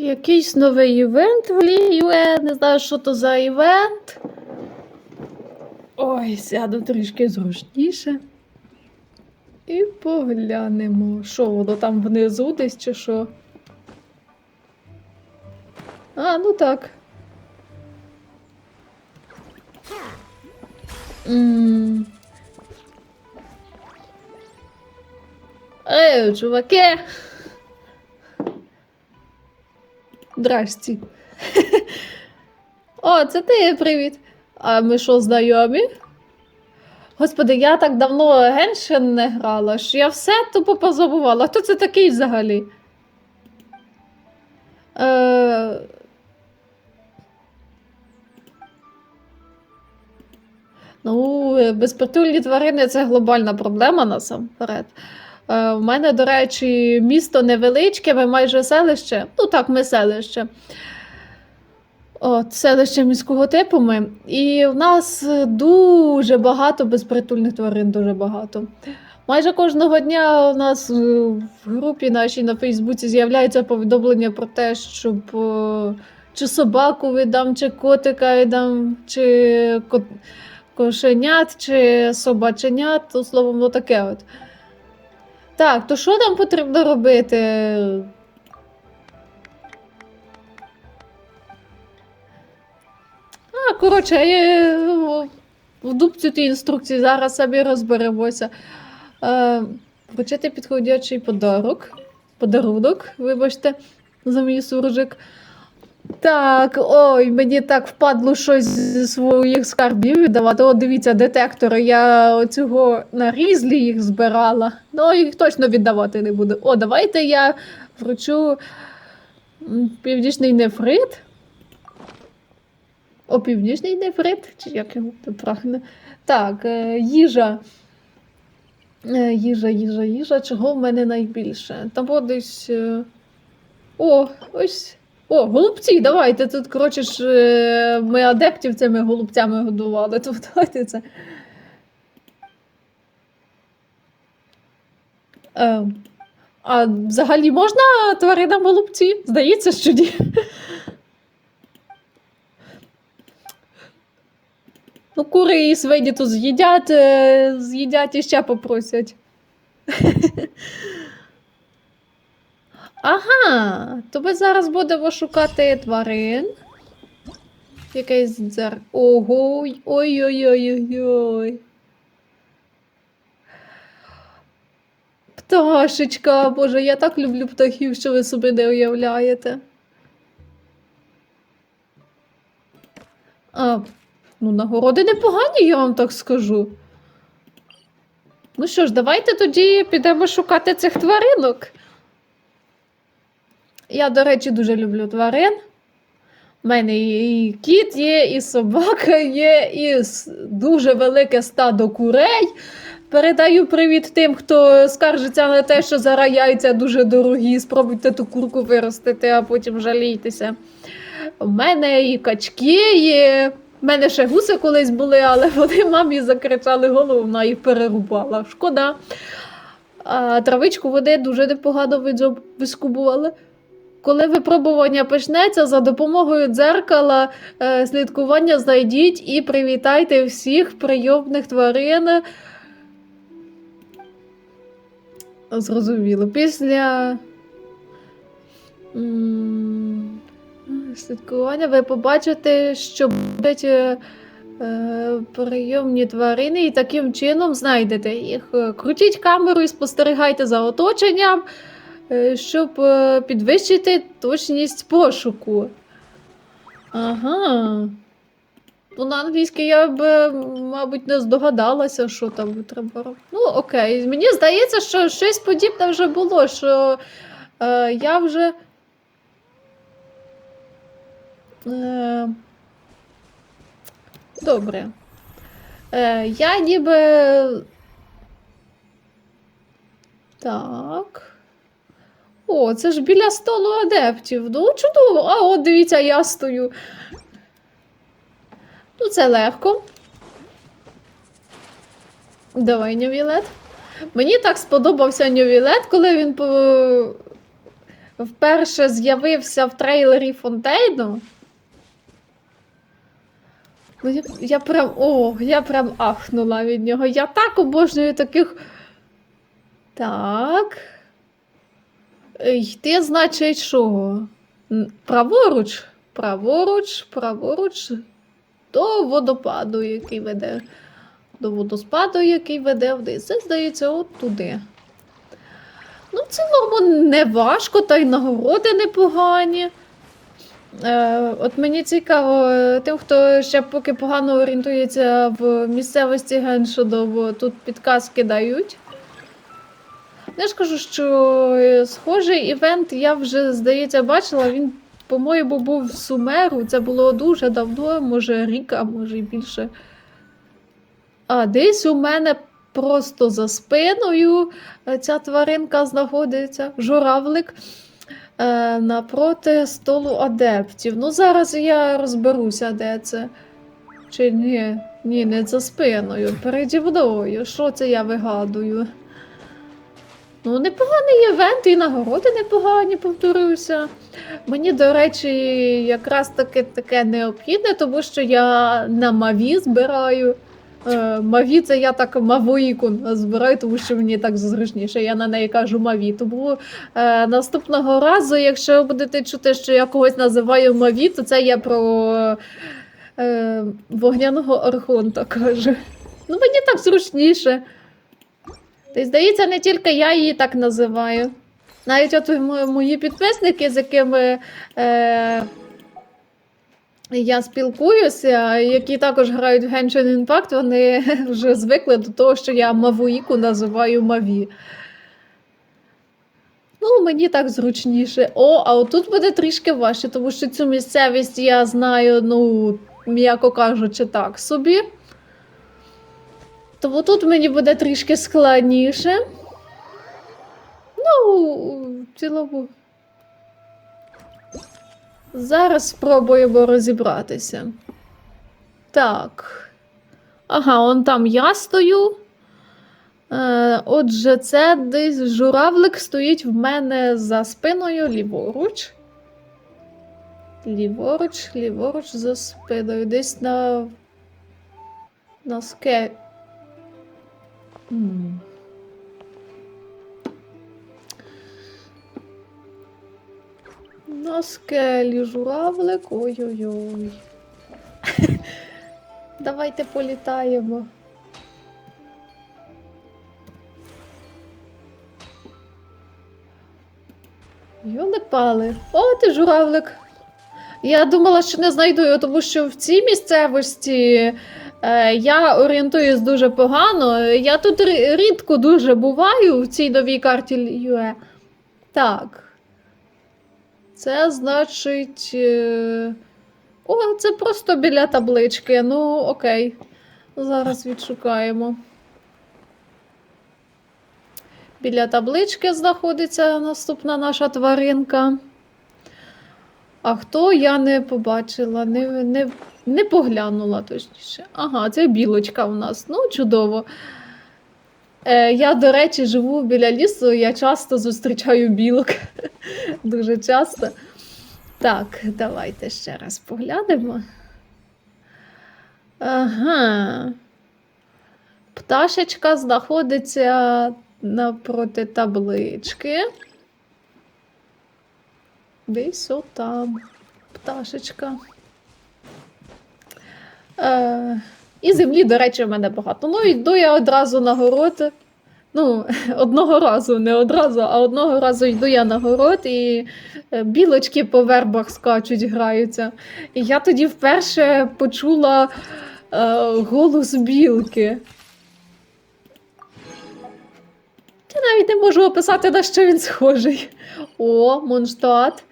Якийсь новий івент вліє, не знаю, що то за івент. Ой, сяду трішки зручніше. І поглянемо, що воно там внизу десь чи що. А, ну так. Ей, чуваки! Здрасті. О, це ти привіт. А ми що, знайомі? Господи, я так давно Геншин не грала, що я все тупо позабувала. Хто це такий взагалі? Е... Ну, безпритульні тварини це глобальна проблема насамперед. Е, У мене, до речі, місто невеличке, ми майже селище. Ну так, ми селище. От, селище міського типу ми. І в нас дуже багато безпритульних тварин, дуже багато. Майже кожного дня у нас е, в групі нашій на Фейсбуці з'являється повідомлення про те, щоб е, чи собаку віддам, чи котика віддам, чи ко- кошенят, чи собаченят, то словом, ну таке от. Так, то що нам потрібно робити? А, коротше, я в дубці ті інструкції зараз самі розберемося. Е, вручити підходячий подарок. Подарунок, вибачте, за мій суржик. Так, ой, мені так впадло щось зі своїх скарбів віддавати. О, дивіться, детектори. Я оцього на різлі їх збирала. Ну, їх точно віддавати не буду. О, давайте я вручу північний нефрит. О, північний нефрит, чи як його правильно? Так, е, їжа. Е, їжа, їжа, їжа. Чого в мене найбільше? Там десь. е, О, ось. О, голубці, давайте. Тут, коротше ж, е, ми адептів цими голубцями годували. То давайте це. Е, а взагалі можна тваринам голубці? Здається, що ні. Ну, кури і свині тут з'їдять, е, з'їдять і ще попросять. Ага, то ми зараз будемо шукати тварин. Якийсь дзер. Ого, ой-ой-ой-ой-ой. Пташечка, боже, я так люблю птахів, що ви собі не уявляєте. А, ну, нагороди непогані, я вам так скажу. Ну що ж, давайте тоді підемо шукати цих тваринок. Я, до речі, дуже люблю тварин. У мене і кіт є, і собака є, і дуже велике стадо курей. Передаю привіт тим, хто скаржиться на те, що зараз яйця дуже дорогі. Спробуйте ту курку виростити, а потім жалійтеся. У мене і качки є. У мене ще гуси колись були, але вони мамі закричали голову, вона їх перерубала. Шкода. А травичку води дуже непогано вискубували. Коли випробування почнеться, за допомогою дзеркала е, слідкування знайдіть і привітайте всіх прийомних тварин. Зрозуміло. Після м, слідкування ви побачите, що будуть е, прийомні тварини, і таким чином знайдете їх. Крутіть камеру і спостерігайте за оточенням щоб е, підвищити точність пошуку. Ага. Ну, на англійській я б, е, мабуть, не здогадалася, що там треба робити. Ну, окей. Мені здається, що щось подібне вже було, що е, я вже. Е, добре. Е, я ніби. Так. О, це ж біля столу адептів. Ну, чудово. А, от дивіться, я стою. Ну, це легко. Давай, Нювілет. Мені так сподобався Нювілет, коли він по... вперше з'явився в трейлері Фонтейну. Ну, я, я прям. О, я прям ахнула від нього. Я так обожнюю таких. Так. Е, Йти, значить, що? Праворуч, праворуч, праворуч до водопаду, який веде. До водоспаду, який веде вниз. Це, здається, от туди. Ну, в цілому не важко, та й нагороди непогані. Е, от мені цікаво, е, тим, хто ще поки погано орієнтується в місцевості Геншодово, тут підказки дають. Я ж кажу, що е, схожий івент я вже, здається, бачила. Він, по-моєму, був в Сумеру. Це було дуже давно, може рік, а може і більше. А десь у мене просто за спиною е, ця тваринка знаходиться, журавлик. Е, напроти столу адептів. Ну, зараз я розберуся, де це. Чи ні? Ні, не за спиною, переді мною. Що це я вигадую? Ну, непоганий івент, і нагороди непогані, повторюся. Мені, до речі, якраз таки таке необхідне, тому що я на Маві збираю. Е, Маві це я так Мавоїку збираю, тому що мені так зручніше. Я на неї кажу Маві. Тому е, наступного разу, якщо будете чути, що я когось називаю Маві, то це я про е, вогняного архонта кажу. Ну, мені так зручніше. Й здається, не тільки я її так називаю. Навіть от мої підписники, з якими е, я спілкуюся, які також грають в Genshin Impact, вони вже звикли до того, що я Мавуїку називаю Маві. Ну, мені так зручніше. О, а отут буде трішки важче, тому що цю місцевість я знаю, ну, м'яко кажучи, так собі. Тому тут мені буде трішки складніше. Ну, в цілому. Зараз спробуємо розібратися. Так. Ага, он там я стою. Е, отже, це десь журавлик стоїть в мене за спиною ліворуч. Ліворуч, ліворуч за спиною. Десь на. На ске. На скелі журавлик. Ой-ой-ой. Давайте політаємо. Йоли пали. О, ти журавлик. Я думала, що не знайду його, тому що в цій місцевості я орієнтуюсь дуже погано. Я тут рідко дуже буваю в цій новій карті UE. Так. Це значить. е, О, це просто біля таблички. Ну, окей. Зараз відшукаємо. Біля таблички знаходиться наступна наша тваринка. А хто я не побачила, не, не, не поглянула точніше. Ага, це білочка у нас. Ну, чудово. Е, я, до речі, живу біля лісу, я часто зустрічаю білок. Дуже часто. Так, давайте ще раз поглянемо. Ага. Пташечка знаходиться напроти таблички. Десь отам. Пташечка. Е, і землі, до речі, в мене багато. Ну, йду я одразу на город. Ну, одного разу, не одразу, а одного разу йду я на город, і е, білочки по вербах скачуть, граються. І я тоді вперше почула е, голос білки. Я навіть не можу описати, на що він схожий. О, Монштадт.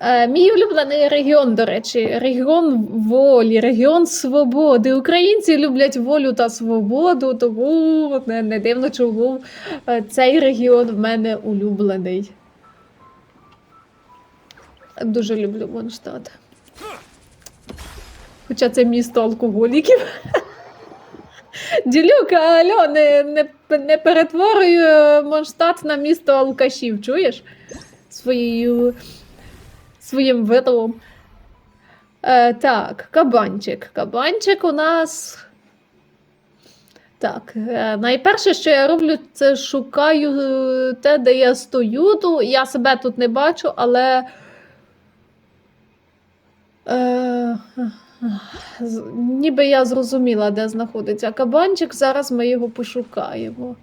Е, мій улюблений регіон, до речі, регіон волі, регіон свободи. Українці люблять волю та свободу, тому не, не дивно, чому е, цей регіон в мене улюблений. Дуже люблю Монштадт. Хоча це місто алкоголіків. Ділюка, алло, не, не, не перетворюй е, Монштадт на місто алкашів, чуєш? Своєю, своїм видом. Е, так, кабанчик. Кабанчик у нас. Так, е, найперше, що я роблю, це шукаю е, те, де я стою. Ну, я себе тут не бачу, але. Е, ніби я зрозуміла, де знаходиться кабанчик. Зараз ми його пошукаємо.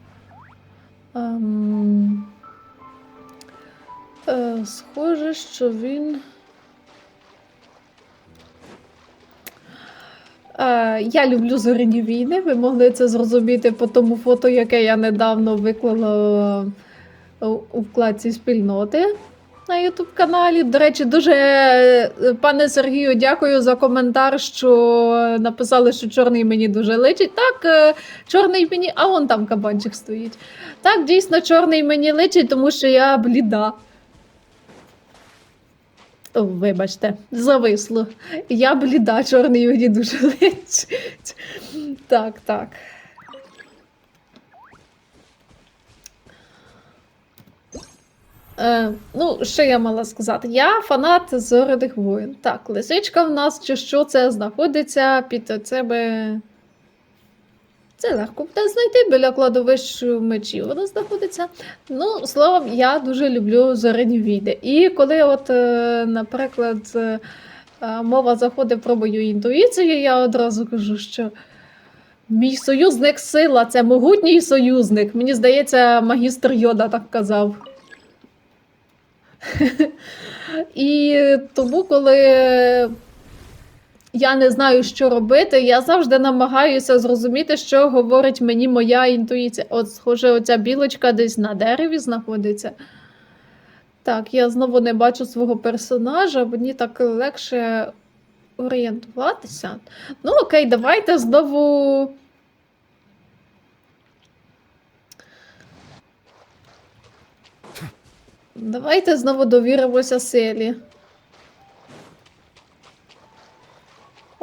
Ем, схоже, що він. Е, я люблю зоряні війни. Ви могли це зрозуміти по тому фото, яке я недавно виклала е, у вкладці спільноти на Ютуб каналі. До речі, дуже е, пане Сергію, дякую за коментар, що написали, що чорний мені дуже личить. Так, чорний мені, а вон там кабанчик стоїть. Так, дійсно, чорний мені личить, тому що я бліда. Вибачте, зависло. Я бліда, чорний мені дуже личить. Так, так. Е, ну, що я мала сказати? Я фанат зоряних воїн. Так, лисичка в нас чи що це знаходиться під себе. Це легко буде знайти біля кладовищ мечів. Вона знаходиться. Ну, словом, я дуже люблю зоряні війни. І коли, от, е, наприклад, е, е, мова заходить про мою інтуїцію, я одразу кажу, що мій союзник сила це могутній союзник. Мені здається, магістр Йода так казав. І тому, коли я не знаю, що робити, я завжди намагаюся зрозуміти, що говорить мені моя інтуїція. От, схоже, оця білочка десь на дереві знаходиться. Так, я знову не бачу свого персонажа, мені так легше орієнтуватися. Ну, окей, давайте знову. Давайте знову довіримося силі.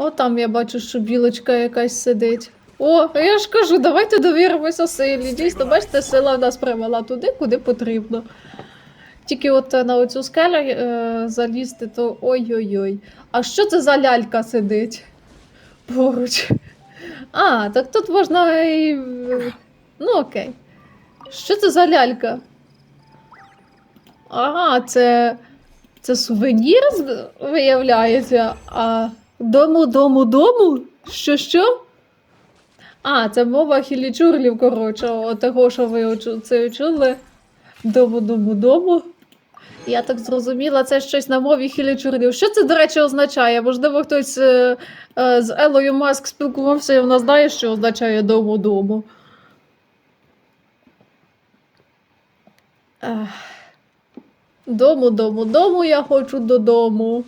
О, там я бачу, що білочка якась сидить. О, я ж кажу, давайте довіримося силі. Дійсно, бачите, сила нас привела туди, куди потрібно. Тільки от на оцю скелю е, залізти, то ой-ой-ой. А що це за лялька сидить поруч? А, так тут можна і. е, Ну, окей. Що це за лялька? Ага, це. Це сувенір, виявляється. А дому, дому, дому? Що що? А, це мова хілічурлів, коротше, от того, що ви це чули. Дому, дому, дому. Я так зрозуміла, це щось на мові хілічурлів. Що це, до речі, означає? Можливо, хтось е, е, з Елою Маск спілкувався і вона знає, що означає дому, дому. Дому, дому, дому, я хочу додому.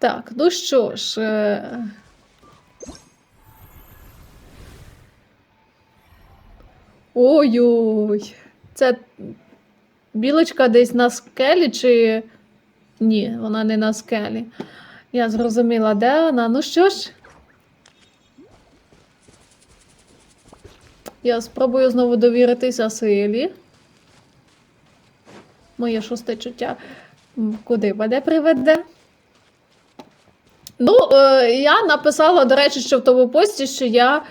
Так, ну що ж. е, Ой-ой. Це білочка десь на скелі чи. Ні, вона не на скелі. Я зрозуміла, де вона. Ну що ж. Я спробую знову довіритися силі. Моє шосте чуття. Куди мене приведе? Ну, е, я написала, до речі, що в тому пості, що я.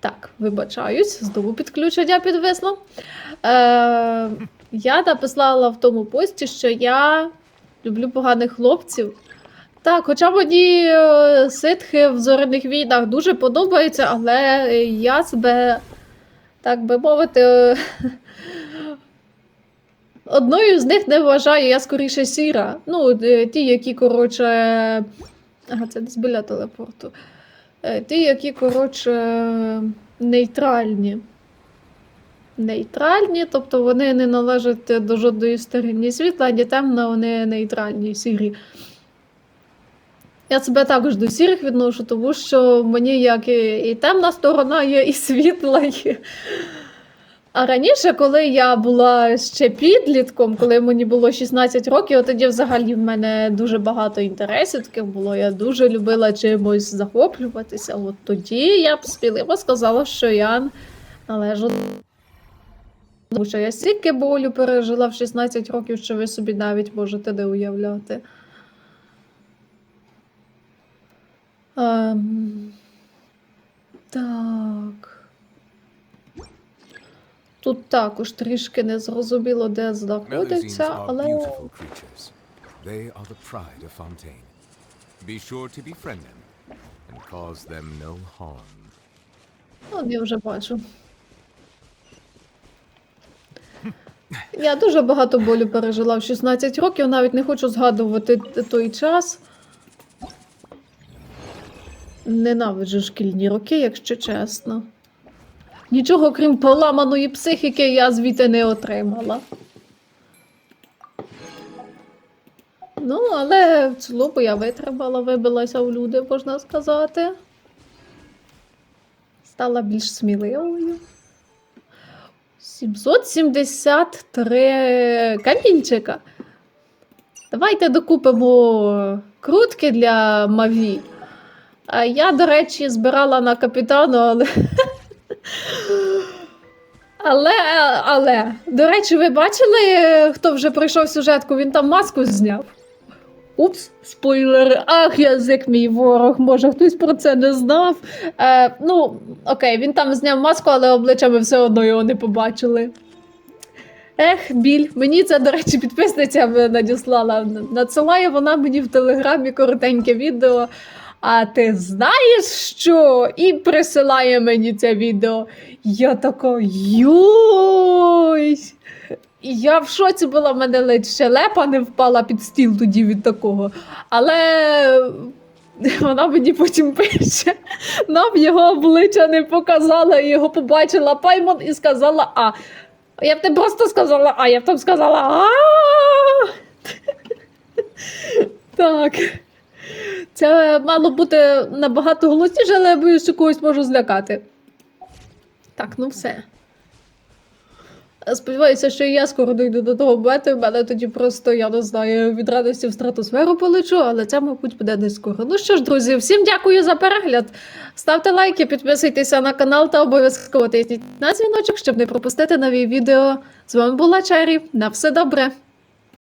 Так, вибачаюсь, знову підключення підвисло. Е, я написала в тому пості, що я люблю поганих хлопців. Так, хоча мені е, ситхи в зоряних війнах дуже подобаються, але я себе, так би мовити, е, одною з них не вважаю, я скоріше сіра. Ну, е, ті, які, коротше. Ага, це десь біля телепорту. Е, Ті, які, коротше, нейтральні. Нейтральні, тобто вони не належать до жодної сторони світла, ні темна, вони нейтральні, сірі. Я себе також до сірих відношу, тому що мені як і, і темна сторона є, і світла є. А раніше, коли я була ще підлітком, коли мені було 16 років, от тоді взагалі в мене дуже багато інтересів таких було. Я дуже любила чимось захоплюватися. От тоді я б сміливо сказала, що я належу. Тому що я стільки болю пережила в 16 років, що ви собі навіть можете не уявляти. Ем... Так. Тут також трішки незрозуміло, де знаходиться, але. They are the pride of Fontaine. Be sure to befriend them and cause them no harm. ну, я вже бачу. Я дуже багато болю пережила в 16 років, навіть не хочу згадувати той час. Ненавиджу шкільні роки, якщо чесно. Нічого крім поламаної психіки я звідти не отримала. Ну, але в я витримала, вибилася в люди, можна сказати. Стала більш сміливою. 773 камінчика. Давайте докупимо крутки для Маві. Я, до речі, збирала на капітану, але. Але, але, до речі, ви бачили, хто вже пройшов сюжетку, він там маску зняв. Упс, спойлери. Ах, язик мій ворог, може хтось про це не знав. Е, ну, окей, він там зняв маску, але обличчя ми все одно його не побачили. Ех, біль. Мені це, до речі, підписниця надіслала. Надсилає вона мені в телеграмі коротеньке відео. А ти знаєш що? І присилає мені це відео. Я така йой. Я в шоці була, в мене ледь щелепа не впала під стіл тоді від такого. Але вона мені потім пише, нам його обличчя не показала, його побачила Паймон і сказала А. Я б не просто сказала А, я б там сказала А. Так. Це мало бути набагато голосніше, але я боюсь, що когось можу злякати. Так, ну все. Сподіваюся, що і я скоро дойду до того бету, і в мене тоді просто, я не знаю, від радості в стратосферу полечу, але це, мабуть, буде не скоро. Ну що ж, друзі, всім дякую за перегляд. Ставте лайки, підписуйтеся на канал та обов'язково тисніть на дзвіночок, щоб не пропустити нові відео. З вами була Чері. На все добре!